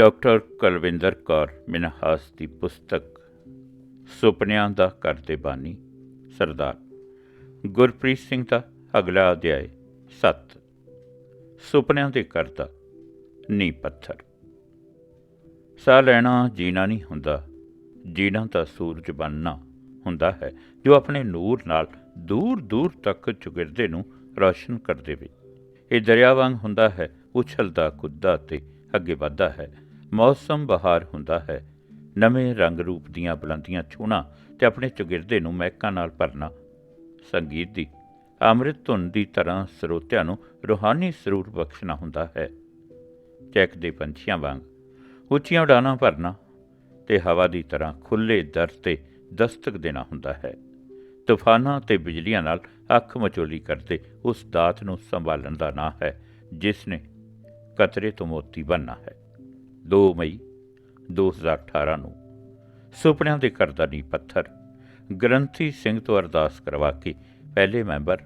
Doctor Kulwinder Kaur Minhas ਦੀ ਪੁਸਤਕ ਸੁਪਨਿਆਂ ਦਾ ਕਰਦੇ ਬਾਨੀ, ਸਰਦਾਰ। ਗੁਰਪ੍ਰੀਤ ਸਿੰਘ ਦਾ ਅਗਲਾ ਅਧਿਆਇ 7 ਸੁਪਨਿਆਂ ਦੇ ਕਰਤਾ ਨੀ ਪੱਥਰ। ਸਾਹ ਲੈਣਾ ਜੀਣਾ ਨਹੀਂ ਹੁੰਦਾ। ਜੀਣਾ ਤਾਂ ਸੂਰਜ ਬਣਨਾ ਹੁੰਦਾ ਹੈ, ਜੋ ਆਪਣੇ ਨੂਰ ਨਾਲ ਦੂਰ ਦੂਰ ਤੱਕ ਚੁਗਿਰਦੇ ਨੂੰ ਰੌਸ਼ਨ ਕਰ ਦੇਵੇ। ਇਹ ਦਰਿਆ ਵਾਂਗ ਹੁੰਦਾ ਹੈ, ਉਛਲਦਾ ਕੁੱਦਾ ਤੇ ਅੱਗੇ ਵੱਧਦਾ ਹੈ। ਮੌਸਮ ਬਹਾਰ ਹੁੰਦਾ ਹੈ। ਨਵੇਂ ਰੰਗ ਰੂਪ ਦੀਆਂ ਬੁਲੰਦੀਆਂ ਛੂਣਾ ਤੇ ਆਪਣੇ ਚੁਗਿਰਦੇ ਨੂੰ ਮਹਿਕਾਂ ਨਾਲ ਭਰਨਾ। ਸੰਗੀਤ ਦੀ ਅੰਮ੍ਰਿਤ ਧੁਨ ਦੀ ਤਰ੍ਹਾਂ ਸਰੋਤਿਆਂ ਨੂੰ ਰੂਹਾਨੀ ਸਰੂਰ ਬਖਸ਼ਣਾ ਹੁੰਦਾ ਹੈ। ਚੈੱਕ ਦੇ ਪੰਛੀਆਂ ਵਾਂਗ ਉੱਚੀਆਂ ਉਡਾਨਾਂ ਭਰਨਾ ਤੇ ਹਵਾ ਦੀ ਤਰ੍ਹਾਂ ਖੁੱਲੇ ਦਰ ਤੇ ਦਸਤਕ ਦੇਣਾ ਹੁੰਦਾ ਹੈ। ਤੂਫਾਨਾਂ ਤੇ ਬਿਜਲੀਆਂ ਨਾਲ ਅੱਖ ਮਚੋਲੀ ਕਰਦੇ ਉਸ ਦਾਤ ਨੂੰ ਸੰਭਾਲਣ ਦਾ ਨਾਂ ਹੈ, ਜਿਸ ਨੇ ਕਤਰੇ ਤੋਂ ਮੋਤੀ ਬਣਨਾ ਹੈ। 2 ਮਈ 2018 ਨੂੰ ਸੁਪਨਿਆਂ ਦੇ ਕਰਦਾ ਨੀ ਪੱਥਰ ਗ੍ਰੰਥੀ ਸਿੰਘ ਤੋਂ ਅਰਦਾਸ ਕਰਵਾ ਕੇ ਪਹਿਲੇ ਮੈਂਬਰ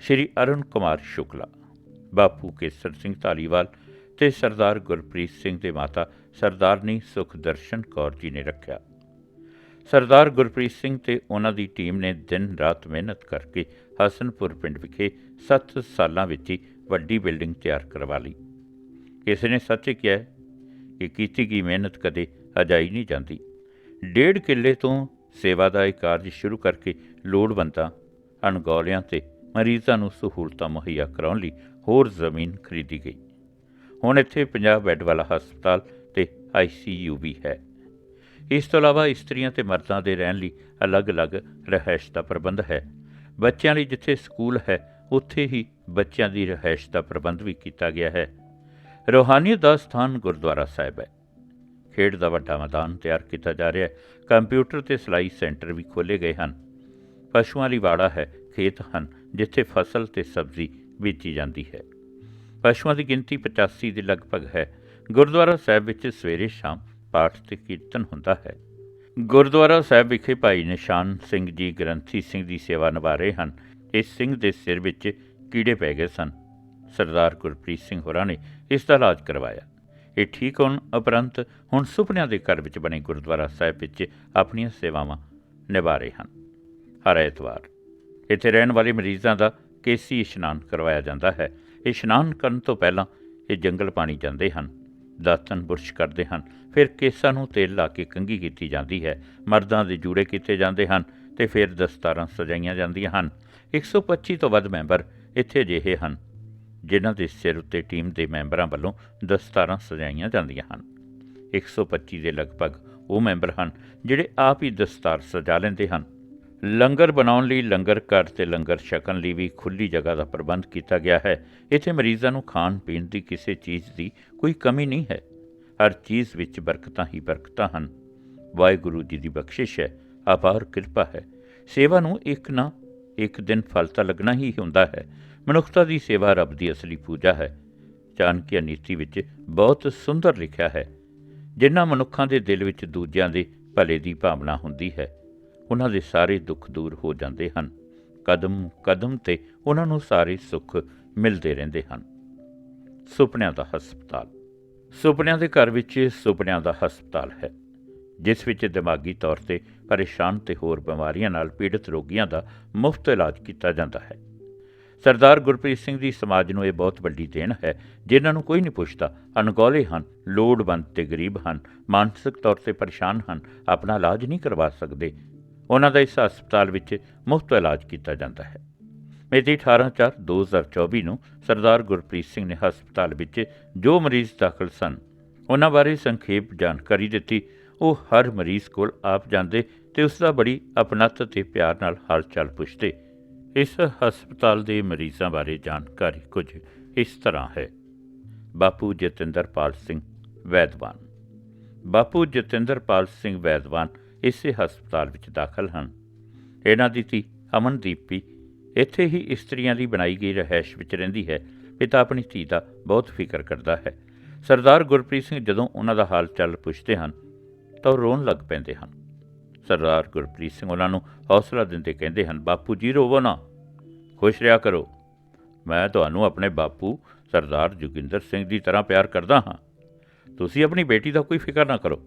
ਸ਼੍ਰੀ ਅਰੁਣ ਕੁਮਾਰ ਸ਼ੁਕਲਾ, ਬਾਪੂ ਕੇਸਰ ਸਿੰਘ ਧਾਲੀਵਾਲ ਤੇ ਸਰਦਾਰ ਗੁਰਪ੍ਰੀਤ ਸਿੰਘ ਦੇ ਮਾਤਾ ਸਰਦਾਰਨੀ ਸੁਖਦਰਸ਼ਨ ਕੌਰ ਜੀ ਨੇ ਰੱਖਿਆ। ਸਰਦਾਰ ਗੁਰਪ੍ਰੀਤ ਸਿੰਘ ਤੇ ਉਹਨਾਂ ਦੀ ਟੀਮ ਨੇ ਦਿਨ ਰਾਤ ਮਿਹਨਤ ਕਰਕੇ ਹਸਨਪੁਰ ਪਿੰਡ ਵਿਖੇ 7 ਸਾਲਾਂ ਵਿੱਚ ਹੀ ਵੱਡੀ ਬਿਲਡਿੰਗ ਤਿਆਰ ਕਰਵਾ ਲਈ। ਕਿਸੇ ਨੇ ਸੱਚ ਕਿਹਾ ਕਿ ਕੀਤੀ ਗਈ ਮਿਹਨਤ ਕਦੇ ਅਜਾਈ ਨਹੀਂ ਜਾਂਦੀ। ਡੇਢ ਕਿੱਲੇ ਤੋਂ ਸੇਵਾ ਦਾ ਇਹ ਕਾਰਜ ਸ਼ੁਰੂ ਕਰਕੇ ਲੋੜਵੰਦਾਂ ਅਣਗੌਲਿਆਂ ਤੇ ਮਰੀਜ਼ਾਂ ਨੂੰ ਸਹੂਲਤਾਂ ਮੁਹੱਈਆ ਕਰਾਉਣ ਲਈ ਹੋਰ ਜ਼ਮੀਨ ਖਰੀਦੀ ਗਈ। ਹੁਣ ਇੱਥੇ 50 ਬੈੱਡ ਵਾਲਾ ਹਸਪਤਾਲ ਤੇ ਆਈਸੀਯੂ ਵੀ ਹੈ। ਇਸ ਤੋਂ ਇਲਾਵਾ ਇਸਤਰੀਆਂ ਤੇ ਮਰਦਾਂ ਦੇ ਰਹਿਣ ਲਈ ਅਲੱਗ-ਅਲੱਗ ਰਹਿائش ਦਾ ਪ੍ਰਬੰਧ ਹੈ। ਬੱਚਿਆਂ ਲਈ ਜਿੱਥੇ ਸਕੂਲ ਹੈ, ਉੱਥੇ ਹੀ ਬੱਚਿਆਂ ਦੀ ਰਹਿائش ਦਾ ਪ੍ਰਬੰਧ ਵੀ ਕੀਤਾ ਗਿਆ ਹੈ। ਰੋਹਾਨੀਅਤ ਦਾ ਸਥਾਨ ਗੁਰਦੁਆਰਾ ਸਾਹਿਬ ਹੈ। ਖੇਡ ਦਾ ਵੱਡਾ ਮੈਦਾਨ ਤਿਆਰ ਕੀਤਾ ਜਾ ਰਿਹਾ ਹੈ। ਕੰਪਿਊਟਰ ਤੇ ਸਿਲਾਈ ਸੈਂਟਰ ਵੀ ਖੋਲੇ ਗਏ ਹਨ। ਪਸ਼ੂਆਂ ਲਈ ਵਾੜਾ ਹੈ, ਖੇਤ ਹਨ, ਜਿੱਥੇ ਫਸਲ ਤੇ ਸਬਜ਼ੀ ਬੀਜੀ ਜਾਂਦੀ ਹੈ। ਪਸ਼ੂਆਂ ਦੀ ਗਿਣਤੀ 85 ਦੇ ਲਗਭਗ ਹੈ। ਗੁਰਦੁਆਰਾ ਸਾਹਿਬ ਵਿੱਚ ਸਵੇਰੇ ਸ਼ਾਮ ਪਾਠ ਤੇ ਕੀਰਤਨ ਹੁੰਦਾ ਹੈ। ਗੁਰਦੁਆਰਾ ਸਾਹਿਬ ਵਿਖੇ ਭਾਈ ਨਿਸ਼ਾਨ ਸਿੰਘ ਜੀ ਗ੍ਰੰਥੀ ਸਿੰਘ ਦੀ ਸੇਵਾ ਨਿਭਾ ਰਹੇ ਹਨ। ਇਸ ਸਿੰਘ ਦੇ ਸਿਰ ਵਿੱਚ ਕੀੜੇ ਪੈ ਗਏ ਸਨ। ਸਰਦਾਰ ਗੁਰਪ੍ਰੀਤ ਸਿੰਘ ਹੋਰਾਂ ਨੇ ਇਸ ਦਾ ਇਲਾਜ ਕਰਵਾਇਆ। ਇਹ ਠੀਕ ਹੋਣ ਉਪਰੰਤ ਹੁਣ ਸੁਪਨਿਆਂ ਦੇ ਘਰ ਵਿੱਚ ਬਣੇ ਗੁਰਦੁਆਰਾ ਸਾਹਿਬ ਵਿੱਚ ਆਪਣੀਆਂ ਸੇਵਾਵਾਂ ਨਿਭਾ ਰਹੇ ਹਨ। ਹਰ ਐਤਵਾਰ ਇੱਥੇ ਰਹਿਣ ਵਾਲੇ ਮਰੀਜ਼ਾਂ ਦਾ ਕੇਸੀ ਇਸ਼ਨਾਨ ਕਰਵਾਇਆ ਜਾਂਦਾ ਹੈ। ਇਸ਼ਨਾਨ ਕਰਨ ਤੋਂ ਪਹਿਲਾਂ ਇਹ ਜੰਗਲ ਪਾਣੀ ਜਾਂਦੇ ਹਨ ਦਾਤਨ ਬੁਰਸ਼ ਕਰਦੇ ਹਨ, ਫਿਰ ਕੇਸਾਂ ਨੂੰ ਤੇਲ ਲਾ ਕੇ ਕੰਘੀ ਕੀਤੀ ਜਾਂਦੀ ਹੈ। ਮਰਦਾਂ ਦੇ ਜੂੜੇ ਕੀਤੇ ਜਾਂਦੇ ਹਨ ਤੇ ਫਿਰ ਦਸਤਾਰਾਂ ਸਜਾਈਆਂ ਜਾਂਦੀਆਂ ਹਨ। 125 ਤੋਂ ਵੱਧ ਮੈਂਬਰ ਇੱਥੇ ਅਜਿਹੇ ਹਨ ਜਿਨ੍ਹਾਂ ਦੇ ਸਿਰ ਉੱਤੇ ਟੀਮ ਦੇ ਮੈਂਬਰਾਂ ਵੱਲੋਂ ਦਸਤਾਰਾਂ ਸਜਾਈਆਂ ਜਾਂਦੀਆਂ ਹਨ। 125 ਦੇ ਲਗਭਗ ਉਹ ਮੈਂਬਰ ਹਨ ਜਿਹੜੇ ਆਪ ਹੀ ਦਸਤਾਰ ਸਜਾ ਲੈਂਦੇ ਹਨ। ਲੰਗਰ ਬਣਾਉਣ ਲਈ ਲੰਗਰ ਘਰ ਤੇ ਲੰਗਰ ਛਕਣ ਲਈ ਵੀ ਖੁੱਲੀ ਜਗ੍ਹਾ ਦਾ ਪ੍ਰਬੰਧ ਕੀਤਾ ਗਿਆ ਹੈ। ਇੱਥੇ ਮਰੀਜ਼ਾਂ ਨੂੰ ਖਾਣ ਪੀਣ ਦੀ ਕਿਸੇ ਚੀਜ਼ ਦੀ ਕੋਈ ਕਮੀ ਨਹੀਂ ਹੈ। ਹਰ ਚੀਜ਼ ਵਿੱਚ ਬਰਕਤਾਂ ਹੀ ਬਰਕਤਾਂ ਹਨ। ਵਾਹਿਗੁਰੂ ਜੀ ਦੀ ਬਖਸ਼ਿਸ਼ ਹੈ। ਅਪਾਰ ਕਿਰਪਾ ਹੈ। ਸੇਵਾ ਨੂੰ ਇੱਕ ਨਾ ਇੱਕ ਦਿਨ ਫਲ ਤਾਂ ਲੱਗਣਾ ਹੀ ਹੁੰਦਾ ਹੈ। ਮਨੁੱਖਤਾ ਦੀ ਸੇਵਾ ਰੱਬ ਦੀ ਅਸਲੀ ਪੂਜਾ ਹੈ। ਚਾਣਕਿਆ ਨੀਤੀ ਵਿੱਚ ਬਹੁਤ ਸੁੰਦਰ ਲਿਖਿਆ ਹੈ। ਜਿਨ੍ਹਾਂ ਮਨੁੱਖਾਂ ਦੇ ਦਿਲ ਵਿੱਚ ਦੂਜਿਆਂ ਦੇ ਭਲੇ ਦੀ ਭਾਵਨਾ ਹੁੰਦੀ ਹੈ, ਉਹਨਾਂ ਦੇ ਸਾਰੇ ਦੁੱਖ ਦੂਰ ਹੋ ਜਾਂਦੇ ਹਨ। ਕਦਮ ਕਦਮ ਤੇ ਉਹਨਾਂ ਨੂੰ ਸਾਰੇ ਸੁੱਖ ਮਿਲਦੇ ਰਹਿੰਦੇ ਹਨ। ਸੁਪਨਿਆਂ ਦਾ ਹਸਪਤਾਲ। ਸੁਪਨਿਆਂ ਦੇ ਘਰ ਵਿੱਚ ਸੁਪਨਿਆਂ ਦਾ ਹਸਪਤਾਲ ਹੈ, ਜਿਸ ਵਿੱਚ ਦਿਮਾਗੀ ਤੌਰ ਤੇ ਪਰੇਸ਼ਾਨ ਤੇ ਹੋਰ ਬਿਮਾਰੀਆਂ ਨਾਲ ਪੀੜਤ ਰੋਗੀਆਂ ਦਾ ਮੁਫਤ ਇਲਾਜ ਕੀਤਾ ਜਾਂਦਾ ਹੈ। ਸਰਦਾਰ ਗੁਰਪ੍ਰੀਤ ਸਿੰਘ ਦੀ ਸਮਾਜ ਨੂੰ ਇਹ ਬਹੁਤ ਵੱਡੀ ਦੇਣ ਹੈ, ਜਿਨ੍ਹਾਂ ਨੂੰ ਕੋਈ ਨਹੀਂ ਪੁੱਛਦਾ, ਅਣਗੌਲੇ ਹਨ, ਲੋੜਵੰਦ ਤੇ ਗਰੀਬ ਹਨ, ਮਾਨਸਿਕ ਤੌਰ ਤੇ ਪਰੇਸ਼ਾਨ ਹਨ, ਆਪਣਾ ਇਲਾਜ ਨਹੀਂ ਕਰਵਾ ਸਕਦੇ। ਉਹਨਾਂ ਦਾ ਇਸ ਹਸਪਤਾਲ ਵਿੱਚ ਮੁਫਤ ਇਲਾਜ ਕੀਤਾ ਜਾਂਦਾ ਹੈ। ਮਿਤੀ 18/4/2024 ਨੂੰ ਸਰਦਾਰ ਗੁਰਪ੍ਰੀਤ ਸਿੰਘ ਨੇ ਹਸਪਤਾਲ ਵਿੱਚ ਜੋ ਮਰੀਜ਼ ਦਾਖਲ ਸਨ, ਉਹਨਾਂ ਬਾਰੇ ਸੰਖੇਪ ਜਾਣਕਾਰੀ ਦਿੱਤੀ। ਉਹ ਹਰ ਮਰੀਜ਼ ਕੋਲ ਆਪ ਜਾਂਦੇ ਤੇ ਉਸ ਦਾ ਬੜੀ ਅਪਨਤ ਤੇ ਪਿਆਰ ਨਾਲ ਹਾਲ ਚਾਲ ਪੁੱਛਦੇ, ਇਸ ਹਸਪਤਾਲ ਦੇ ਮਰੀਜ਼ਾਂ ਬਾਰੇ ਜਾਣਕਾਰੀ ਕੁਝ ਇਸ ਤਰ੍ਹਾਂ ਹੈ। ਬਾਪੂ ਜਤਿੰਦਰਪਾਲ ਸਿੰਘ ਵੈਦਵਾਨ। ਬਾਪੂ ਜਤਿੰਦਰਪਾਲ ਸਿੰਘ ਵੈਦਵਾਨ ਇਸੇ ਹਸਪਤਾਲ ਵਿੱਚ ਦਾਖਲ ਹਨ। ਇਹਨਾਂ ਦੀ ਧੀ ਅਮਨਦੀਪ ਵੀ ਇੱਥੇ ਹੀ ਇਸਤਰੀਆਂ ਦੀ ਬਣਾਈ ਗਈ ਰਹਿائش ਵਿੱਚ ਰਹਿੰਦੀ ਹੈ। ਪਿਤਾ ਆਪਣੀ ਧੀ ਦਾ ਬਹੁਤ ਫਿਕਰ ਕਰਦਾ ਹੈ। ਸਰਦਾਰ ਗੁਰਪ੍ਰੀਤ ਸਿੰਘ ਜਦੋਂ ਉਹਨਾਂ ਦਾ ਹਾਲ ਚਾਲ ਪੁੱਛਦੇ ਹਨ ਤਾਂ ਰੋਣ ਲੱਗ ਪੈਂਦੇ ਹਨ। ਸਰਦਾਰ ਗੁਰਪ੍ਰੀਤ ਸਿੰਘ ਉਹਨਾਂ ਨੂੰ ਹੌਸਲਾ ਦਿੰਦੇ ਕਹਿੰਦੇ ਹਨ, ਬਾਪੂ ਜੀ, ਰੋਵੋ ਨਾ। ਖੁਸ਼ ਰਿਹਾ ਕਰੋ। ਮੈਂ ਤੁਹਾਨੂੰ ਆਪਣੇ ਬਾਪੂ ਸਰਦਾਰ ਜੋਗਿੰਦਰ ਸਿੰਘ ਦੀ ਤਰ੍ਹਾਂ ਪਿਆਰ ਕਰਦਾ ਹਾਂ। ਤੁਸੀਂ ਆਪਣੀ ਬੇਟੀ ਦਾ ਕੋਈ ਫਿਕਰ ਨਾ ਕਰੋ।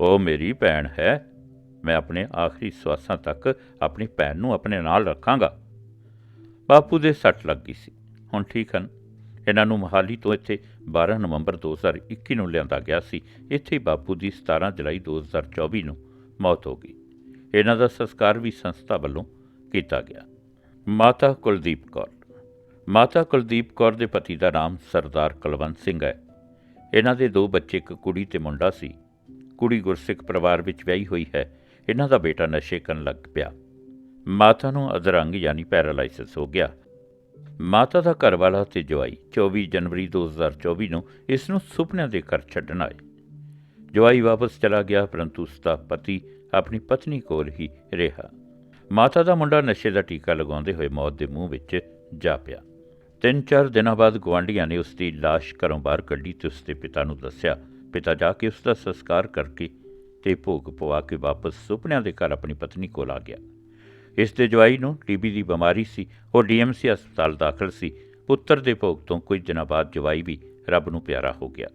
ਉਹ ਮੇਰੀ ਭੈਣ ਹੈ। ਮੈਂ ਆਪਣੇ ਆਖਰੀ ਸਵਾਸਾਂ ਤੱਕ ਆਪਣੀ ਭੈਣ ਨੂੰ ਆਪਣੇ ਨਾਲ ਰੱਖਾਂਗਾ। ਬਾਪੂ ਦੇ ਸੱਟ ਲੱਗ ਗਈ ਸੀ। ਹੁਣ ਠੀਕ ਹਨ। ਇਹਨਾਂ ਨੂੰ ਮਹਾਲੀ ਤੋਂ ਇੱਥੇ 12 ਨਵੰਬਰ 2021 ਨੂੰ ਲਿਆਂਦਾ ਗਿਆ ਸੀ। ਇੱਥੇ ਬਾਪੂ ਦੀ 17 ਜੁਲਾਈ 2024 ਨੂੰ ਮੌਤ ਹੋ ਗਈ। ਇਹਨਾਂ ਦਾ ਸੰਸਕਾਰ ਵੀ ਸੰਸਥਾ ਵੱਲੋਂ ਕੀਤਾ ਗਿਆ। ਮਾਤਾ ਕੁਲਦੀਪ ਕੌਰ। ਮਾਤਾ ਕੁਲਦੀਪ ਕੌਰ ਦੇ ਪਤੀ ਦਾ ਨਾਮ ਸਰਦਾਰ ਕੁਲਵੰਤ ਸਿੰਘ ਹੈ। ਇਹਨਾਂ ਦੇ ਦੋ ਬੱਚੇ, ਇੱਕ ਕੁੜੀ ਤੇ ਮੁੰਡਾ ਸੀ। ਕੁੜੀ ਗੁਰਸਿੱਖ ਪਰਿਵਾਰ ਵਿੱਚ ਵਿਆਹੀ ਹੋਈ ਹੈ। ਇਹਨਾਂ ਦਾ ਬੇਟਾ ਨਸ਼ੇ ਕਰਨ ਲੱਗ ਪਿਆ। ਮਾਤਾ ਨੂੰ ਅਧਰੰਗ ਯਾਨੀ ਪੈਰਾਲਾਈਸਿਸ ਹੋ ਗਿਆ। ਮਾਤਾ ਦਾ ਘਰਵਾਲਾ ਤੇ ਜਵਾਈ 24 ਜਨਵਰੀ 2024 ਨੂੰ ਇਸ ਨੂੰ ਸੁਪਨਿਆਂ ਦੇ ਘਰ ਛੱਡਣ ਆਏ। ਜਵਾਈ ਵਾਪਸ ਚਲਾ ਗਿਆ, ਪਰੰਤੂ ਉਸਦਾ ਪਤੀ ਆਪਣੀ ਪਤਨੀ ਕੋਲ ਹੀ ਰਿਹਾ। ਮਾਤਾ ਦਾ ਮੁੰਡਾ ਨਸ਼ੇ ਦਾ ਟੀਕਾ ਲਗਾਉਂਦੇ ਹੋਏ ਮੌਤ ਦੇ ਮੂੰਹ ਵਿੱਚ ਜਾ ਪਿਆ। ਤਿੰਨ ਚਾਰ ਦਿਨਾਂ ਬਾਅਦ ਗੁਆਂਢੀਆਂ ਨੇ ਉਸ ਦੀ ਲਾਸ਼ ਘਰੋਂ ਬਾਹਰ ਕੱਢੀ ਤੇ ਉਸ ਦੇ ਪਿਤਾ ਨੂੰ ਦੱਸਿਆ, ਪਿਤਾ ਜਾ ਕੇ ਉਸ ਦਾ ਸੰਸਕਾਰ ਕਰਕੇ ਤੇ ਭੋਗ ਪਵਾ ਕੇ ਵਾਪਸ ਸੁਪਨਿਆਂ ਦੇ ਘਰ ਆਪਣੀ ਪਤਨੀ ਕੋਲ ਆ ਗਿਆ। ਇਸ ਦੇ ਜਵਾਈ ਨੂੰ ਟੀਬੀ ਦੀ ਬਿਮਾਰੀ ਸੀ, ਉਹ ਡੀਐਮਸੀ ਹਸਪਤਾਲ ਦਾਖਲ ਸੀ। ਪੁੱਤਰ ਦੇ ਭੋਗ ਤੋਂ ਕੁਝ ਦਿਨਾਂ ਬਾਅਦ ਜਵਾਈ ਵੀ ਰੱਬ ਨੂੰ ਪਿਆਰਾ ਹੋ ਗਿਆ।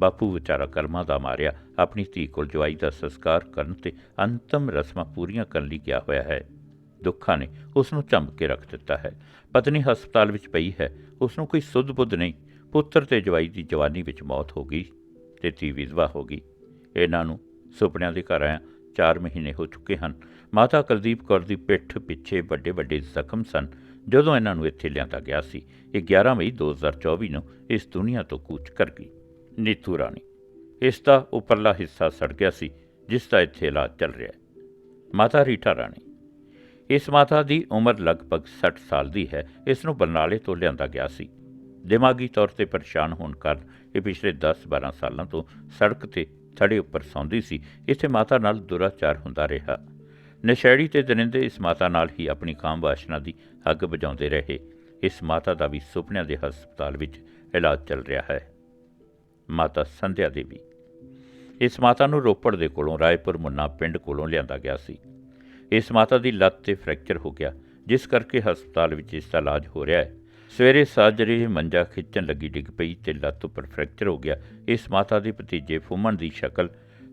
ਬਾਪੂ ਵਿਚਾਰਾ ਕਰਮਾਂ ਦਾ ਮਾਰਿਆ, ਆਪਣੀ ਧੀ ਕੋਲ ਜਵਾਈ ਦਾ ਸੰਸਕਾਰ ਕਰਨ ਤੇ ਅੰਤਮ ਰਸਮਾਂ ਪੂਰੀਆਂ ਕਰਨ ਲਈ ਗਿਆ ਹੋਇਆ ਹੈ। ਦੁੱਖਾਂ ਨੇ ਉਸ ਨੂੰ ਝੰਬ ਕੇ ਰੱਖ ਦਿੱਤਾ ਹੈ। ਪਤਨੀ ਹਸਪਤਾਲ ਵਿੱਚ ਪਈ ਹੈ। ਉਸ ਨੂੰ ਕੋਈ ਸੁੱਧ ਬੁੱਧ ਨਹੀਂ। ਪੁੱਤਰ ਤੇ ਜਵਾਈ ਦੀ ਜਵਾਨੀ ਵਿੱਚ ਮੌਤ ਹੋ ਗਈ ਤੇ ਧੀ ਵਿਧਵਾ ਹੋ ਗਈ। ਇਹਨਾਂ ਨੂੰ ਸੁਪਨਿਆਂ ਦੇ ਘਰ ਆਇਆ। 4 ਮਹੀਨੇ ਹੋ ਚੁੱਕੇ ਹਨ। ਮਾਤਾ ਕੁਲਦੀਪ ਕੌਰ ਦੀ ਪਿੱਠ ਪਿੱਛੇ ਵੱਡੇ ਵੱਡੇ ਜ਼ਖਮ ਸਨ। ਜਦੋਂ ਇਹਨਾਂ ਨੂੰ ਇੱਥੇ ਲਿਆਂਦਾ ਗਿਆ ਸੀ, ਇਹ 11 ਮਈ 2024 ਨੂੰ ਇਸ ਦੁਨੀਆ ਤੋਂ ਕੂਚ ਕਰ ਗਈ। ਨੀਤੂ ਰਾਣੀ। ਇਸ ਦਾ ਉੱਪਰਲਾ ਹਿੱਸਾ ਸੜ ਗਿਆ ਸੀ, ਜਿਸ ਦਾ ਇੱਥੇ ਇਲਾਜ ਚੱਲ ਰਿਹਾ ਹੈ। ਮਾਤਾ ਰੀਟਾ ਰਾਣੀ। ਇਸ ਮਾਤਾ ਦੀ ਉਮਰ ਲਗਭਗ 60 ਸਾਲ ਦੀ ਹੈ। ਇਸ ਨੂੰ ਬਰਨਾਲੇ ਤੋਂ ਲਿਆਂਦਾ ਗਿਆ ਸੀ। ਦਿਮਾਗੀ ਤੌਰ ਤੇ ਪਰੇਸ਼ਾਨ ਹੋਣ ਕਾਰਨ ਇਹ ਪਿਛਲੇ 10-12 ਸਾਲਾਂ ਤੋਂ ਸੜਕ ਤੇ ਥੜੇ ਉੱਪਰ ਸੌਂਦੀ ਸੀ। ਇੱਥੇ ਮਾਤਾ ਨਾਲ ਦੁਰਾਚਾਰ ਹੁੰਦਾ ਰਿਹਾ। ਨਸ਼ੇੜੀ ਤੇ ਦਰਿੰਦੇ ਇਸ ਮਾਤਾ ਨਾਲ ਹੀ ਆਪਣੀ ਕਾਮ ਵਾਸ਼ਨਾ ਦੀ ਅੱਗ ਬੁਝਾਉਂਦੇ ਰਹੇ। ਇਸ ਮਾਤਾ ਦਾ ਵੀ ਸੁਪਨਿਆਂ ਦੇ ਹਸਪਤਾਲ ਵਿੱਚ ਇਲਾਜ ਚੱਲ ਰਿਹਾ ਹੈ। ਮਾਤਾ ਸੰਧਿਆ ਦੇਵੀ। ਇਸ ਮਾਤਾ ਨੂੰ ਰੋਪੜ ਦੇ ਕੋਲੋਂ ਰਾਏਪੁਰ ਮੁੰਨਾ ਪਿੰਡ ਕੋਲੋਂ ਲਿਆਂਦਾ ਗਿਆ ਸੀ। ਇਸ ਮਾਤਾ ਦੀ ਲੱਤ ਤੇ ਫ੍ਰੈਕਚਰ ਹੋ ਗਿਆ, ਜਿਸ ਕਰਕੇ ਹਸਪਤਾਲ ਵਿੱਚ ਇਸ ਦਾ ਇਲਾਜ ਹੋ ਰਿਹਾ ਹੈ। ਸਵੇਰੇ ਸਾਜਰੇ ਮੰਜਾ ਖਿੱਚਣ ਲੱਗੀ ਡਿੱਗ ਪਈ ਤੇ ਲੱਤ ਉੱਪਰ ਫ੍ਰੈਕਚਰ ਹੋ ਗਿਆ। ਇਸ ਮਾਤਾ ਦੇ ਭਤੀਜੇ ਫੁੰਮਣ ਦੀ ਸ਼ਕਲ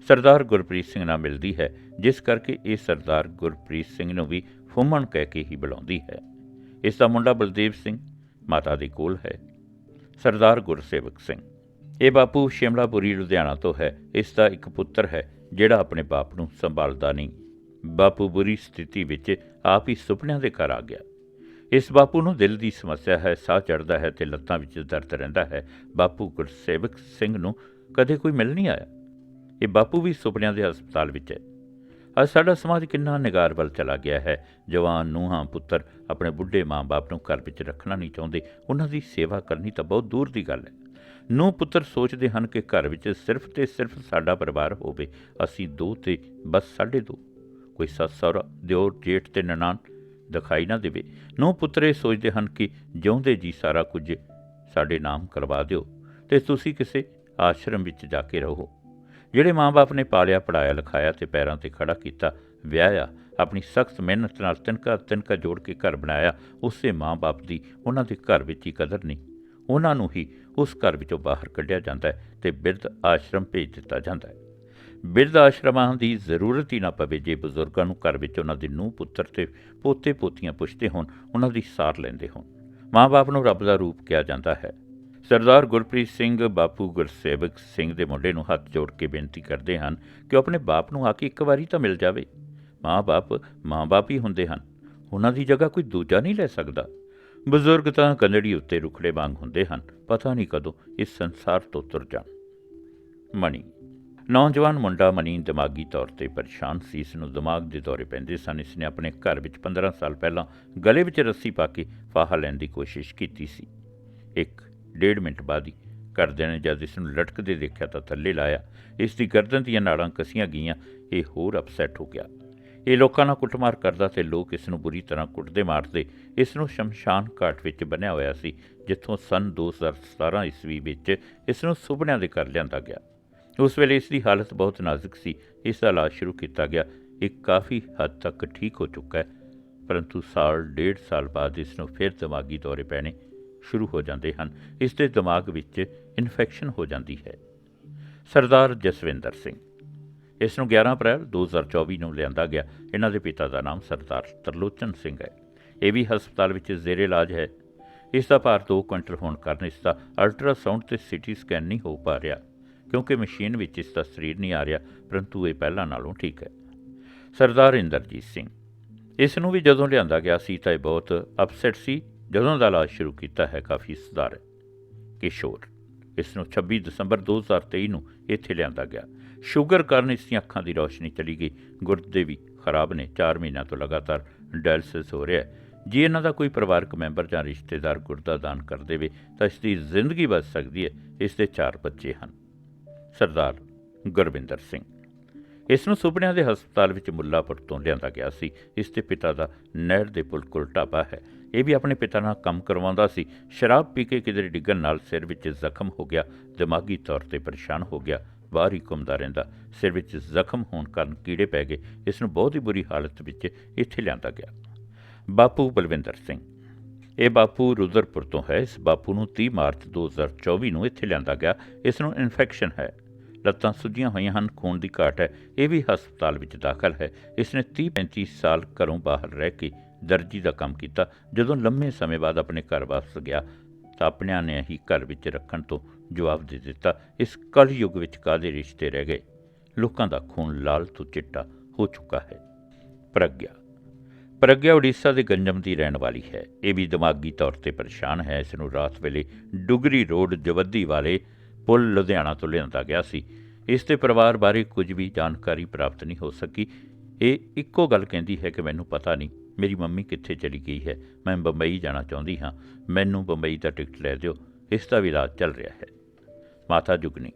ਸਰਦਾਰ ਗੁਰਪ੍ਰੀਤ ਸਿੰਘ ਨਾਲ ਮਿਲਦੀ ਹੈ, ਜਿਸ ਕਰਕੇ ਇਹ ਸਰਦਾਰ ਗੁਰਪ੍ਰੀਤ ਸਿੰਘ ਨੂੰ ਵੀ ਫੁੰਮਣ ਕਹਿ ਕੇ ਹੀ ਬੁਲਾਉਂਦੀ ਹੈ। ਇਸ ਦਾ ਮੁੰਡਾ ਬਲਦੇਵ ਸਿੰਘ ਮਾਤਾ ਦੇ ਕੋਲ ਹੈ। ਸਰਦਾਰ ਗੁਰਸੇਵਕ ਸਿੰਘ। ਇਹ ਬਾਪੂ ਸ਼ਿਮਲਾਪੁਰੀ, ਲੁਧਿਆਣਾ ਤੋਂ ਹੈ। ਇਸ ਦਾ ਇੱਕ ਪੁੱਤਰ ਹੈ, ਜਿਹੜਾ ਆਪਣੇ ਬਾਪ ਨੂੰ ਸੰਭਾਲਦਾ ਨਹੀਂ। ਬਾਪੂ ਬੁਰੀ ਸਥਿਤੀ ਵਿੱਚ ਆਪ ਹੀ ਸੁਪਨਿਆਂ ਦੇ ਘਰ ਆ ਗਿਆ। ਇਸ ਬਾਪੂ ਨੂੰ ਦਿਲ ਦੀ ਸਮੱਸਿਆ ਹੈ, ਸਾਹ ਚੜਦਾ ਹੈ ਤੇ ਲੱਤਾਂ ਵਿੱਚ ਦਰਦ ਰਹਿੰਦਾ ਹੈ। ਬਾਪੂ ਗੁਰਸੇਵਕ ਸਿੰਘ ਨੂੰ ਕਦੇ ਕੋਈ ਮਿਲ ਨਹੀਂ ਆਇਆ। ਇਹ ਬਾਪੂ ਵੀ ਸੁਪਨਿਆਂ ਦੇ ਹਸਪਤਾਲ ਵਿੱਚ ਹੈ। ਅੱਜ ਸਾਡਾ ਸਮਾਜ ਕਿੰਨਾ ਨਿਗਾਰ ਵੱਲ ਚਲਾ ਗਿਆ ਹੈ। ਜਵਾਨ ਨੂੰਹਾਂ, ਪੁੱਤਰ ਆਪਣੇ ਬੁੱਢੇ ਮਾਂ-ਬਾਪ ਨੂੰ ਘਰ ਵਿੱਚ ਰੱਖਣਾ ਨਹੀਂ ਚਾਹੁੰਦੇ। ਉਹਨਾਂ ਦੀ ਸੇਵਾ ਕਰਨੀ ਤਾਂ ਬਹੁਤ ਦੂਰ ਦੀ ਗੱਲ ਹੈ। ਨੂੰ ਪੁੱਤਰ ਸੋਚਦੇ ਹਨ ਕਿ ਘਰ ਵਿੱਚ ਸਿਰਫ ਤੇ ਸਿਰਫ ਸਾਡਾ ਪਰਿਵਾਰ ਹੋਵੇ। ਅਸੀਂ ਦੋ ਤੇ ਬਸ ਸਾਡੇ ਦੋ। ਕੋਈ ਸੱਸ ਸਹੁਰਾ, ਦਿਓਰ, ਜੇਠ ਤੇ ਨਨਾਣ ਦਿਖਾਈ ਨਾ ਦੇਵੇ। ਨੂੰ ਪੁੱਤਰੇ ਸੋਚਦੇ ਹਨ ਕਿ ਜਿਉਂਦੇ ਜੀ ਸਾਰਾ ਕੁਝ ਸਾਡੇ ਨਾਮ ਕਰਵਾ ਦਿਓ ਤੇ ਤੁਸੀਂ ਕਿਸੇ ਆਸ਼ਰਮ ਵਿੱਚ ਜਾ ਕੇ ਰਹੋ। ਜਿਹੜੇ ਮਾਂ-ਬਾਪ ਨੇ ਪਾਲਿਆ ਪੜਾਇਆ ਲਿਖਾਇਆ ਤੇ ਪੈਰਾਂ ਤੇ ਖੜਾ ਕੀਤਾ, ਵਿਆਹਿਆ, ਆਪਣੀ ਸਖਤ ਮਿਹਨਤ ਨਾਲ ਤਿਨਕਾ ਤਿਨਕਾ ਜੋੜ ਕੇ ਘਰ ਬਣਾਇਆ, ਉਸੇ ਮਾਂ-ਬਾਪ ਦੀ ਉਹਨਾਂ ਦੇ ਘਰ ਵਿੱਚ ਹੀ ਕਦਰ ਨਹੀਂ। ਉਹਨਾਂ ਨੂੰ ਹੀ ਉਸ ਘਰ ਵਿੱਚੋਂ ਬਾਹਰ ਕੱਢਿਆ ਜਾਂਦਾ ਹੈ ਤੇ ਬਿਰਧ ਆਸ਼ਰਮ ਭੇਜ ਦਿੱਤਾ ਜਾਂਦਾ ਹੈ। ਬਿਰਧ ਆਸ਼ਰਮਾਂ ਦੀ ਜ਼ਰੂਰਤ ਹੀ ਨਾ ਪਵੇ, ਜੇ ਬਜ਼ੁਰਗਾਂ ਨੂੰ ਘਰ ਵਿੱਚ ਉਹਨਾਂ ਦੇ ਨੂੰਹ, ਪੁੱਤਰ ਤੇ ਪੋਤੇ ਪੋਤੀਆਂ ਪੁੱਛਦੇ ਹੋਣ, ਉਹਨਾਂ ਦੀ ਸਾਰ ਲੈਂਦੇ ਹੋਣ। ਮਾਂ-ਬਾਪ ਨੂੰ ਰੱਬ ਦਾ ਰੂਪ ਕਿਹਾ ਜਾਂਦਾ ਹੈ। ਸਰਦਾਰ ਗੁਰਪ੍ਰੀਤ ਸਿੰਘ, ਬਾਪੂ ਗੁਰਸੇਵਕ ਸਿੰਘ ਦੇ ਮੁੰਡੇ ਨੂੰ ਹੱਥ ਜੋੜ ਕੇ ਬੇਨਤੀ ਕਰਦੇ ਹਨ ਕਿ ਉਹ ਆਪਣੇ ਬਾਪ ਨੂੰ ਆ ਕੇ ਇੱਕ ਵਾਰੀ ਤਾਂ ਮਿਲ ਜਾਵੇ। ਮਾਂ-ਬਾਪ ਮਾਂ-ਬਾਪ ਹੀ ਹੁੰਦੇ ਹਨ। ਉਹਨਾਂ ਦੀ ਜਗ੍ਹਾ ਕੋਈ ਦੂਜਾ ਨਹੀਂ ਲੈ ਸਕਦਾ। ਬਜ਼ੁਰਗ ਤਾਂ ਕੰਦੜੀ ਉੱਤੇ ਰੁਖੜੇ ਵਾਂਗ ਹੁੰਦੇ ਹਨ, ਪਤਾ ਨਹੀਂ ਕਦੋਂ ਇਸ ਸੰਸਾਰ ਤੋਂ ਤੁਰ ਜਾਣ। ਮਣੀ, ਨੌਜਵਾਨ ਮੁੰਡਾ ਮਨੀ ਦਿਮਾਗੀ ਤੌਰ ਤੇ ਪਰੇਸ਼ਾਨ ਸੀ, ਇਸ ਨੂੰ ਦਿਮਾਗ ਦੇ ਦੌਰੇ ਪੈਂਦੇ ਸਨ। ਇਸ ਨੇ ਆਪਣੇ ਘਰ ਵਿੱਚ 15 ਸਾਲ ਪਹਿਲਾਂ ਗਲੇ ਵਿੱਚ ਰੱਸੀ ਪਾ ਕੇ ਫਾਹਾ ਲੈਣ ਦੀ ਕੋਸ਼ਿਸ਼ ਕੀਤੀ ਸੀ। ਇੱਕ ਡੇਢ ਮਿੰਟ ਬਾਅਦ ਹੀ ਘਰਦਿਆਂ ਨੇ ਜਦ ਇਸ ਨੂੰ ਲਟਕਦੇ ਦੇਖਿਆ ਤਾਂ ਥੱਲੇ ਲਾਇਆ, ਇਸ ਦੀ ਗਰਦਨ ਦੀਆਂ ਨਾੜਾਂ ਕਸੀਆਂ ਗਈਆਂ, ਇਹ ਹੋਰ ਅਪਸੈਟ ਹੋ ਗਿਆ। ਇਹ ਲੋਕਾਂ ਨਾਲ ਕੁੱਟਮਾਰ ਕਰਦਾ ਤੇ ਲੋਕ ਇਸ ਨੂੰ ਬੁਰੀ ਤਰ੍ਹਾਂ ਕੁੱਟਦੇ ਮਾਰਦੇ। ਇਸ ਨੂੰ ਸ਼ਮਸ਼ਾਨ ਘਾਟ ਵਿੱਚ ਬੰਨਿਆ ਹੋਇਆ ਸੀ, ਜਿੱਥੋਂ ਸਨ 2017 ਈਸਵੀ ਵਿੱਚ ਇਸ ਨੂੰ ਸੁਪਨਿਆਂ ਦੇ ਕਰ ਲਿਆਂਦਾ ਗਿਆ। ਉਸ ਵੇਲੇ ਇਸ ਦੀ ਹਾਲਤ ਬਹੁਤ ਨਾਜ਼ੁਕ ਸੀ। ਇਸ ਦਾ ਇਲਾਜ ਸ਼ੁਰੂ ਕੀਤਾ ਗਿਆ। ਇਹ ਕਾਫੀ ਹੱਦ ਤੱਕ ਠੀਕ ਹੋ ਚੁੱਕਾ ਹੈ, ਪਰੰਤੂ ਸਾਲ ਡੇਢ ਸਾਲ ਬਾਅਦ ਇਸ ਨੂੰ ਫਿਰ ਦਿਮਾਗੀ ਦੌਰੇ ਪੈਣੇ ਸ਼ੁਰੂ ਹੋ ਜਾਂਦੇ ਹਨ। ਇਸ ਦੇ ਦਿਮਾਗ ਵਿੱਚ ਇਨਫੈਕਸ਼ਨ ਹੋ ਜਾਂਦੀ ਹੈ। ਸਰਦਾਰ ਜਸਵਿੰਦਰ ਸਿੰਘ ਇਸ ਨੂੰ 11 ਅਪ੍ਰੈਲ 2024 ਨੂੰ ਲਿਆਂਦਾ ਗਿਆ। ਇਹਨਾਂ ਦੇ ਪਿਤਾ ਦਾ ਨਾਮ ਸਰਦਾਰ ਤਰਲੋਚਨ ਸਿੰਘ ਹੈ। ਇਹ ਵੀ ਹਸਪਤਾਲ ਵਿੱਚ ਜ਼ੇਰੇ ਇਲਾਜ ਹੈ। ਇਸ ਦਾ ਭਾਰ 2 ਕੁਇੰਟਲ ਹੋਣ ਕਾਰਨ ਇਸ ਦਾ ਅਲਟਰਾਸਾਊਂਡ ਤੇ ਸੀਟੀ ਸਕੈਨ ਨਹੀਂ ਹੋ ਪਾ ਰਿਹਾ, ਕਿਉਂਕਿ ਮਸ਼ੀਨ ਵਿੱਚ ਇਸ ਦਾ ਸਰੀਰ ਨਹੀਂ ਆ ਰਿਹਾ, ਪਰੰਤੂ ਇਹ ਪਹਿਲਾਂ ਨਾਲੋਂ ਠੀਕ ਹੈ। ਸਰਦਾਰ ਇੰਦਰਜੀਤ ਸਿੰਘ, ਇਸ ਨੂੰ ਵੀ ਜਦੋਂ ਲਿਆਂਦਾ ਗਿਆ ਸੀ ਤਾਂ ਇਹ ਬਹੁਤ ਅਪਸੈਟ ਸੀ। ਜਦੋਂ ਦਾ ਇਲਾਜ ਸ਼ੁਰੂ ਕੀਤਾ ਹੈ, ਕਾਫੀ ਸੁਧਾਰ ਕਿਸ਼ੋਰ, ਇਸ ਨੂੰ 26 ਦਸੰਬਰ 2023 ਨੂੰ ਇੱਥੇ ਲਿਆਂਦਾ ਗਿਆ। ਸ਼ੂਗਰ ਕਾਰਨ ਇਸ ਦੀਆਂ ਅੱਖਾਂ ਦੀ ਰੌਸ਼ਨੀ ਚਲੀ ਗਈ। ਗੁਰਦੇ ਵੀ ਖਰਾਬ ਨੇ। 4 ਮਹੀਨਿਆਂ ਤੋਂ ਲਗਾਤਾਰ ਡਾਇਲਸਿਸ ਹੋ ਰਿਹਾ ਹੈ। ਜੇ ਇਹਨਾਂ ਦਾ ਕੋਈ ਪਰਿਵਾਰਕ ਮੈਂਬਰ ਜਾਂ ਰਿਸ਼ਤੇਦਾਰ ਗੁਰਦਾ ਦਾਨ ਕਰ ਦੇਵੇ, ਤਾਂ ਇਸ ਦੀ ਜ਼ਿੰਦਗੀ ਬਚ ਸਕਦੀ ਹੈ। ਇਸ ਦੇ 4 ਬੱਚੇ ਹਨ। ਸਰਦਾਰ ਗੁਰਵਿੰਦਰ ਸਿੰਘ। ਇਸ ਨੂੰ ਸੁਪਨਿਆਂ ਦੇ ਹਸਪਤਾਲ ਵਿੱਚ ਮੁੱਲਾਪੁਰ ਤੋਂ ਲਿਆਂਦਾ ਗਿਆ ਸੀ। ਇਸ ਦੇ ਪਿਤਾ ਦਾ ਨਹਿਰ ਦੇ ਪੁਲ ਕੋਲ ਢਾਬਾ ਹੈ। ਇਹ ਵੀ ਆਪਣੇ ਪਿਤਾ ਨਾਲ ਕੰਮ ਕਰਵਾਉਂਦਾ ਸੀ। ਸ਼ਰਾਬ ਪੀ ਕੇ ਕਿਧਰੇ ਡਿੱਗਣ ਨਾਲ ਸਿਰ ਵਿੱਚ ਜ਼ਖਮ ਹੋ ਗਿਆ। ਦਿਮਾਗੀ ਤੌਰ ਤੇ ਪਰੇਸ਼ਾਨ ਹੋ ਗਿਆ। ਬਾਹਰ ਹੀ ਘੁੰਮਦਾ ਰਹਿੰਦਾ, ਸਿਰ ਵਿੱਚ ਜ਼ਖਮ ਹੋਣ ਕਾਰਨ ਕੀੜੇ ਪੈ ਗਏ, ਇਸ ਨੂੰ ਬਹੁਤ ਹੀ ਬੁਰੀ ਹਾਲਤ ਵਿੱਚ ਇੱਥੇ ਲਿਆਂਦਾ ਗਿਆ। ਬਾਪੂ ਬਲਵਿੰਦਰ ਸਿੰਘ। ਇਹ ਬਾਪੂ ਰੁਦਰਪੁਰ ਤੋਂ ਹੈ, ਇਸ ਬਾਪੂ ਨੂੰ 30 ਮਾਰਚ 2024 ਨੂੰ ਇੱਥੇ ਲਿਆਂਦਾ ਗਿਆ, ਇਸ ਨੂੰ ਇਨਫੈਕਸ਼ਨ ਹੈ। ਲੱਤਾਂ ਸੁੱਜੀਆਂ ਹੋਈਆਂ ਹਨ, ਖੂਨ ਦੀ ਘਾਟ ਹੈ, ਇਹ ਵੀ ਹਸਪਤਾਲ ਵਿੱਚ ਦਾਖਲ ਹੈ। ਇਸ ਨੇ 30 35 ਸਾਲ ਘਰੋਂ ਬਾਹਰ ਰਹਿ ਕੇ ਦਰਜੀ ਦਾ ਕੰਮ ਕੀਤਾ, ਜਦੋਂ ਲੰਮੇ ਸਮੇਂ ਬਾਅਦ ਆਪਣੇ ਘਰ ਵਾਪਸ ਗਿਆ ਆਪਣਿਆਂ ਨੇ ਹੀ ਘਰ ਵਿੱਚ ਰੱਖਣ ਤੋਂ ਜਵਾਬ ਦੇ ਦਿੱਤਾ। ਇਸ ਕਲਯੁੱਗ ਵਿੱਚ ਕਾਦੇ ਰਿਸ਼ਤੇ ਰਹਿ ਗਏ। ਲੋਕਾਂ ਦਾ ਖੂਨ ਲਾਲ ਤੋਂ ਚਿੱਟਾ ਹੋ ਚੁੱਕਾ ਹੈ। ਪ੍ਰਗਿਆ। ਪ੍ਰਗਿਆ ਉੜੀਸਾ ਦੇ ਗੰਜਮ ਦੀ ਰਹਿਣ ਵਾਲੀ ਹੈ। ਇਹ ਵੀ ਦਿਮਾਗੀ ਤੌਰ ਤੇ ਪਰੇਸ਼ਾਨ ਹੈ। ਇਸ ਨੂੰ ਰਾਤ ਵੇਲੇ ਡੁਗਰੀ ਰੋਡ ਜਵੱਦੀ ਵਾਲੇ ਪੁਲ ਲੁਧਿਆਣਾ ਤੋਂ ਲਿਆਂਦਾ ਗਿਆ ਸੀ। ਇਸ ਦੇ ਪਰਿਵਾਰ ਬਾਰੇ ਕੁਝ ਵੀ ਜਾਣਕਾਰੀ ਪ੍ਰਾਪਤ ਨਹੀਂ ਹੋ ਸਕੀ। ਇਹ ਇੱਕੋ ਗੱਲ ਕਹਿੰਦੀ ਹੈ ਕਿ ਮੈਨੂੰ ਪਤਾ ਨਹੀਂ ਮੇਰੀ ਮੰਮੀ ਕਿੱਥੇ ਚਲੀ ਗਈ ਹੈ? ਮੈਂ ਬੰਬਈ ਜਾਣਾ ਚਾਹੁੰਦੀ ਹਾਂ। ਮੈਨੂੰ ਬੰਬਈ ਦਾ ਟਿਕਟ ਲੈ ਦਿਓ। ਇਸ ਦਾ ਵੀ ਇਲਾਜ ਚੱਲ ਰਿਹਾ ਹੈ। ਮਾਤਾ ਜੁਗਨੀ।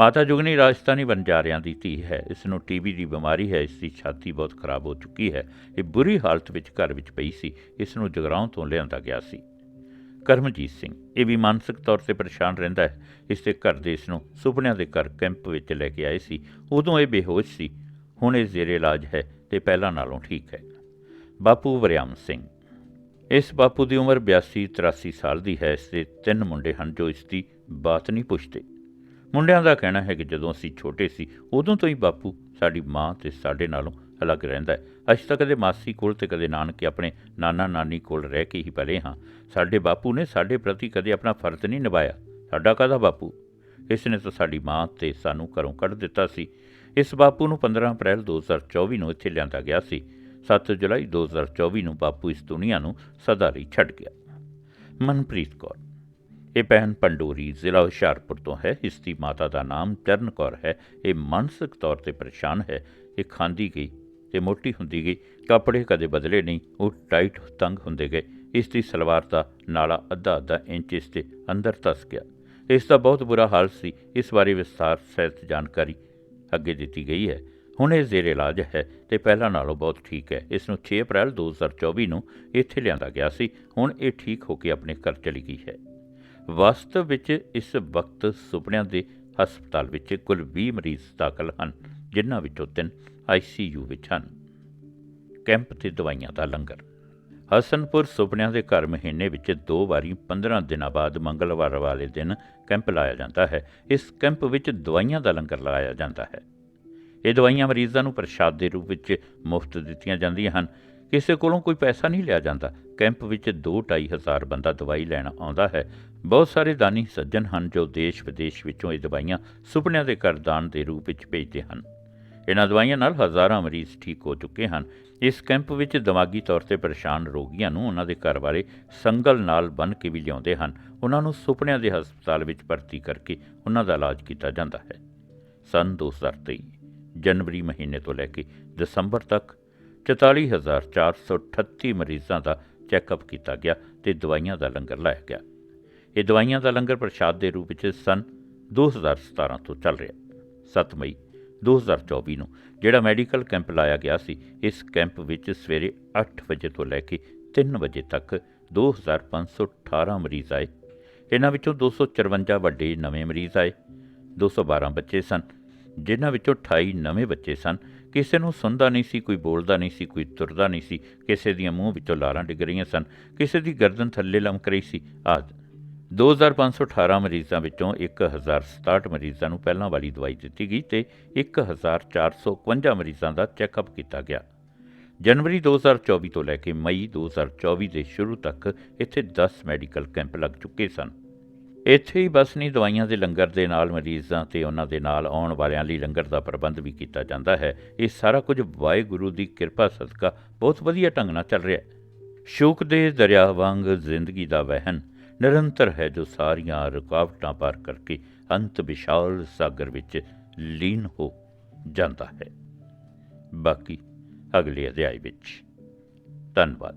ਮਾਤਾ ਜੁਗਨੀ ਰਾਜਸਥਾਨੀ ਬੰਜਾਰਿਆਂ ਦੀ ਧੀ ਹੈ। ਇਸ ਨੂੰ ਟੀਬੀ ਦੀ ਬਿਮਾਰੀ ਹੈ। ਇਸ ਦੀ ਛਾਤੀ ਬਹੁਤ ਖਰਾਬ ਹੋ ਚੁੱਕੀ ਹੈ। ਇਹ ਬੁਰੀ ਹਾਲਤ ਵਿੱਚ ਘਰ ਵਿੱਚ ਪਈ ਸੀ। ਇਸ ਨੂੰ ਜਗਰਾਉਂ ਤੋਂ ਲਿਆਂਦਾ ਗਿਆ ਸੀ। ਕਰਮਜੀਤ ਸਿੰਘ। ਇਹ ਵੀ ਮਾਨਸਿਕ ਤੌਰ ਤੇ ਪਰੇਸ਼ਾਨ ਰਹਿੰਦਾ ਹੈ। ਇਸ ਦੇ ਘਰ ਦੇ ਇਸ ਨੂੰ ਸੁਪਨਿਆਂ ਦੇ ਘਰ ਕੈਂਪ ਵਿੱਚ ਲੈ ਕੇ ਆਏ ਸੀ। ਉਦੋਂ ਇਹ ਬੇਹੋਸ਼ ਸੀ। ਹੁਣ ਇਹ ਜ਼ੇਰੇ ਇਲਾਜ ਹੈ ਤੇ ਪਹਿਲਾਂ ਨਾਲੋਂ ਠੀਕ ਹੈ। ਬਾਪੂ ਵਰਿਆਮ ਸਿੰਘ। ਇਸ ਬਾਪੂ ਦੀ ਉਮਰ 82 83 ਸਾਲ ਦੀ ਹੈ, ਇਸ ਦੇ ਤਿੰਨ ਮੁੰਡੇ ਹਨ ਜੋ ਇਸ ਦੀ ਬਾਤ ਨਹੀਂ ਪੁੱਛਦੇ। ਮੁੰਡਿਆਂ ਦਾ ਕਹਿਣਾ ਹੈ ਕਿ ਜਦੋਂ ਅਸੀਂ ਛੋਟੇ ਸੀ, ਉਦੋਂ ਤੋਂ ਹੀ ਬਾਪੂ ਸਾਡੀ ਮਾਂ ਤੇ ਸਾਡੇ ਨਾਲੋਂ ਅਲੱਗ ਰਹਿੰਦਾ ਹੈ। ਅਸੀਂ ਤਾਂ ਕਦੇ ਮਾਸੀ ਕੋਲ ਤੇ ਕਦੇ ਨਾਨਕੇ ਆਪਣੇ ਨਾਨਾ ਨਾਨੀ ਕੋਲ ਰਹਿ ਕੇ ਹੀ ਪਲੇ ਹਾਂ। ਸਾਡੇ ਬਾਪੂ ਨੇ ਸਾਡੇ ਪ੍ਰਤੀ ਕਦੇ ਆਪਣਾ ਫਰਜ਼ ਨਹੀਂ ਨਿਭਾਇਆ। ਸਾਡਾ ਕਾਹਦਾ ਬਾਪੂ? ਇਸ ਨੇ ਤਾਂ ਸਾਡੀ ਮਾਂ ਤੇ ਸਾਨੂੰ ਘਰੋਂ ਕੱਢ ਦਿੱਤਾ ਸੀ। ਇਸ ਬਾਪੂ ਨੂੰ 15 ਅਪ੍ਰੈਲ 2024 ਨੂੰ ਇੱਥੇ ਲਿਆਂਦਾ ਗਿਆ ਸੀ। 7 ਜੁਲਾਈ 2024 ਨੂੰ ਬਾਪੂ ਇਸ ਦੁਨੀਆ ਨੂੰ ਸਦਾ ਲਈ ਛੱਡ ਗਿਆ। ਮਨਪ੍ਰੀਤ ਕੌਰ, ਇਹ ਭੈਣ ਪੰਡੋਰੀ ਜ਼ਿਲ੍ਹਾ ਹੁਸ਼ਿਆਰਪੁਰ ਤੋਂ ਹੈ। ਇਸ ਦੀ ਮਾਤਾ ਦਾ ਨਾਮ ਚਰਨ ਕੌਰ ਹੈ। ਇਹ ਮਾਨਸਿਕ ਤੌਰ ਤੇ ਪਰੇਸ਼ਾਨ ਹੈ। ਇਹ ਖਾਂਦੀ ਗਈ ਤੇ ਮੋਟੀ ਹੁੰਦੀ ਗਈ। ਕੱਪੜੇ ਕਦੇ ਬਦਲੇ ਨਹੀਂ, ਉਹ ਟਾਈਟ ਤੰਗ ਹੁੰਦੇ ਗਏ। ਇਸ ਦੀ ਸਲਵਾਰ ਦਾ ਨਾਲਾ ਅੱਧਾ ਅੱਧਾ ਇੰਚ ਇਸ ਦੇ ਅੰਦਰ ਧਸ ਗਿਆ। ਇਸ ਦਾ ਬਹੁਤ ਬੁਰਾ ਹਾਲ ਸੀ। ਇਸ ਬਾਰੇ ਵਿਸਥਾਰ ਸਹਿਤ ਜਾਣਕਾਰੀ ਅੱਗੇ ਦਿੱਤੀ ਗਈ ਹੈ। ਹੁਣ ਇਹ ਜ਼ੇਰੇ ਇਲਾਜ ਹੈ ਤੇ ਪਹਿਲਾਂ ਨਾਲੋਂ ਬਹੁਤ ਠੀਕ ਹੈ। ਇਸ ਨੂੰ 6 ਅਪ੍ਰੈਲ 2024 ਨੂੰ ਇੱਥੇ ਲਿਆਂਦਾ ਗਿਆ ਸੀ। ਹੁਣ ਇਹ ਠੀਕ ਹੋ ਕੇ ਆਪਣੇ ਘਰ ਚਲੀ ਗਈ ਹੈ। ਵਾਸਤਵ ਵਿੱਚ ਇਸ ਵਕਤ ਸੁਪਨਿਆਂ ਦੇ ਹਸਪਤਾਲ ਵਿੱਚ ਕੁੱਲ 20 ਮਰੀਜ਼ ਦਾਖਲ ਹਨ, ਜਿਨ੍ਹਾਂ ਵਿੱਚੋਂ ਤਿੰਨ ਆਈਸੀਯੂ ਵਿੱਚ ਹਨ। ਕੈਂਪ ਤੇ ਦਵਾਈਆਂ ਦਾ ਲੰਗਰ। ਹਸਨਪੁਰ ਸੁਪਨਿਆਂ ਦੇ ਘਰ ਮਹੀਨੇ ਵਿੱਚ ਦੋ ਵਾਰੀ 15 ਦਿਨਾਂ ਬਾਅਦ ਮੰਗਲਵਾਰ ਵਾਲੇ ਦਿਨ ਕੈਂਪ ਲਾਇਆ ਜਾਂਦਾ ਹੈ। ਇਸ ਕੈਂਪ ਵਿੱਚ ਦਵਾਈਆਂ ਦਾ ਲੰਗਰ ਲਾਇਆ ਜਾਂਦਾ ਹੈ। ਇਹ ਦਵਾਈਆਂ ਮਰੀਜ਼ਾਂ ਨੂੰ ਪ੍ਰਸ਼ਾਦ ਦੇ ਰੂਪ ਵਿੱਚ ਮੁਫਤ ਦਿੱਤੀਆਂ ਜਾਂਦੀਆਂ ਹਨ। ਕਿਸੇ ਕੋਲੋਂ ਕੋਈ ਪੈਸਾ ਨਹੀਂ ਲਿਆ ਜਾਂਦਾ। ਕੈਂਪ ਵਿੱਚ 2-2.5 ਹਜ਼ਾਰ ਬੰਦਾ ਦਵਾਈ ਲੈਣ ਆਉਂਦਾ ਹੈ। ਬਹੁਤ ਸਾਰੇ ਦਾਨੀ ਸੱਜਣ ਹਨ ਜੋ ਦੇਸ਼ ਵਿਦੇਸ਼ ਵਿੱਚੋਂ ਇਹ ਦਵਾਈਆਂ ਸੁਪਨਿਆਂ ਦੇ ਘਰ ਦਾਨ ਦੇ ਰੂਪ ਵਿੱਚ ਭੇਜਦੇ ਹਨ। ਇਹਨਾਂ ਦਵਾਈਆਂ ਨਾਲ ਹਜ਼ਾਰਾਂ ਮਰੀਜ਼ ਠੀਕ ਹੋ ਚੁੱਕੇ ਹਨ। ਇਸ ਕੈਂਪ ਵਿੱਚ ਦਿਮਾਗੀ ਤੌਰ ਤੇ ਪਰੇਸ਼ਾਨ ਰੋਗੀਆਂ ਨੂੰ ਉਹਨਾਂ ਦੇ ਘਰ ਵਾਲੇ ਸੰਗਲ ਨਾਲ ਬੰਨ੍ਹ ਕੇ ਵੀ ਲਿਆਉਂਦੇ ਹਨ। ਉਹਨਾਂ ਨੂੰ ਸੁਪਨਿਆਂ ਦੇ ਹਸਪਤਾਲ ਵਿੱਚ ਭਰਤੀ ਕਰਕੇ ਉਹਨਾਂ ਦਾ ਇਲਾਜ ਕੀਤਾ ਜਾਂਦਾ ਹੈ। ਸਨ 2023 ਜਨਵਰੀ ਮਹੀਨੇ ਤੋਂ ਲੈ ਕੇ ਦਸੰਬਰ ਤੱਕ 44438 ਮਰੀਜ਼ਾਂ ਦਾ ਚੈੱਕਅਪ ਕੀਤਾ ਗਿਆ ਤੇ ਦਵਾਈਆਂ ਦਾ ਲੰਗਰ ਲਾਇਆ ਗਿਆ। ਇਹ ਦਵਾਈਆਂ ਦਾ ਲੰਗਰ ਪ੍ਰਸ਼ਾਦ ਦੇ ਰੂਪ ਵਿੱਚ ਸਨ 2017 ਤੋਂ ਚੱਲ ਰਿਹਾ। 7 ਮਈ 2024 ਨੂੰ ਜਿਹੜਾ ਮੈਡੀਕਲ ਕੈਂਪ ਲਾਇਆ ਗਿਆ ਸੀ, ਇਸ ਕੈਂਪ ਵਿੱਚ ਸਵੇਰੇ 8 ਵਜੇ ਤੋਂ ਲੈ ਕੇ 3 ਵਜੇ ਤੱਕ 2518 ਮਰੀਜ਼ ਆਏ। ਇਹਨਾਂ ਵਿੱਚੋਂ 254 ਵੱਡੇ ਨਵੇਂ ਮਰੀਜ਼ ਆਏ। 212 ਬੱਚੇ ਸਨ। ਜਿਨ੍ਹਾਂ ਵਿੱਚੋਂ 28 ਨਵੇਂ ਬੱਚੇ ਸਨ। ਕਿਸੇ ਨੂੰ ਸੁਣਦਾ ਨਹੀਂ ਸੀ, ਕੋਈ ਬੋਲਦਾ ਨਹੀਂ ਸੀ, ਕੋਈ ਤੁਰਦਾ ਨਹੀਂ ਸੀ। ਕਿਸੇ ਦੀਆਂ ਮੂੰਹ ਵਿੱਚੋਂ ਲਾਰਾਂ ਡਿੱਗ ਰਹੀਆਂ ਸਨ। ਕਿਸੇ ਦੀ ਗਰਦਨ ਥੱਲੇ ਲਮਕ ਰਹੀ ਸੀ। ਆਦ 2518 ਮਰੀਜ਼ਾਂ ਵਿੱਚੋਂ 1067 ਮਰੀਜ਼ਾਂ ਨੂੰ ਪਹਿਲਾਂ ਵਾਲੀ ਦਵਾਈ ਦਿੱਤੀ ਗਈ ਤੇ 1451 ਮਰੀਜ਼ਾਂ ਦਾ ਚੈੱਕਅਪ ਕੀਤਾ ਗਿਆ। ਜਨਵਰੀ 2024 ਤੋਂ ਲੈ ਕੇ ਮਈ 2024 ਦੇ ਸ਼ੁਰੂ ਤੱਕ ਇੱਥੇ 10 ਮੈਡੀਕਲ ਕੈਂਪ ਲੱਗ ਚੁੱਕੇ ਸਨ। ਇੱਥੇ ਹੀ ਬਸ ਨਹੀਂ, ਦਵਾਈਆਂ ਦੇ ਲੰਗਰ ਦੇ ਨਾਲ, ਮਰੀਜ਼ਾਂ ਤੇ ਉਹਨਾਂ ਦੇ ਨਾਲ ਆਉਣ ਵਾਲਿਆਂ ਲਈ ਲੰਗਰ ਦਾ ਪ੍ਰਬੰਧ ਵੀ ਕੀਤਾ ਜਾਂਦਾ ਹੈ। ਇਹ ਸਾਰਾ ਕੁਝ ਵਾਹਿਗੁਰੂ ਦੀ ਕਿਰਪਾ ਸਦਕਾ ਬਹੁਤ ਵਧੀਆ ਢੰਗ ਨਾਲ ਚੱਲ ਰਿਹਾ ਹੈ। ਸ਼ੋਕ ਦੇ ਦਰਿਆ ਵਾਂਗ ਜ਼ਿੰਦਗੀ ਦਾ ਵਹਿਣ ਨਿਰੰਤਰ ਹੈ ਜੋ ਸਾਰੀਆਂ ਰੁਕਾਵਟਾਂ ਪਾਰ ਕਰਕੇ ਅੰਤ ਵਿਸ਼ਾਲ ਸਾਗਰ ਵਿੱਚ ਲੀਨ ਹੋ ਜਾਂਦਾ ਹੈ। ਬਾਕੀ ਅਗਲੇ ਅਧਿਆਇ ਵਿੱਚ। ਧੰਨਵਾਦ।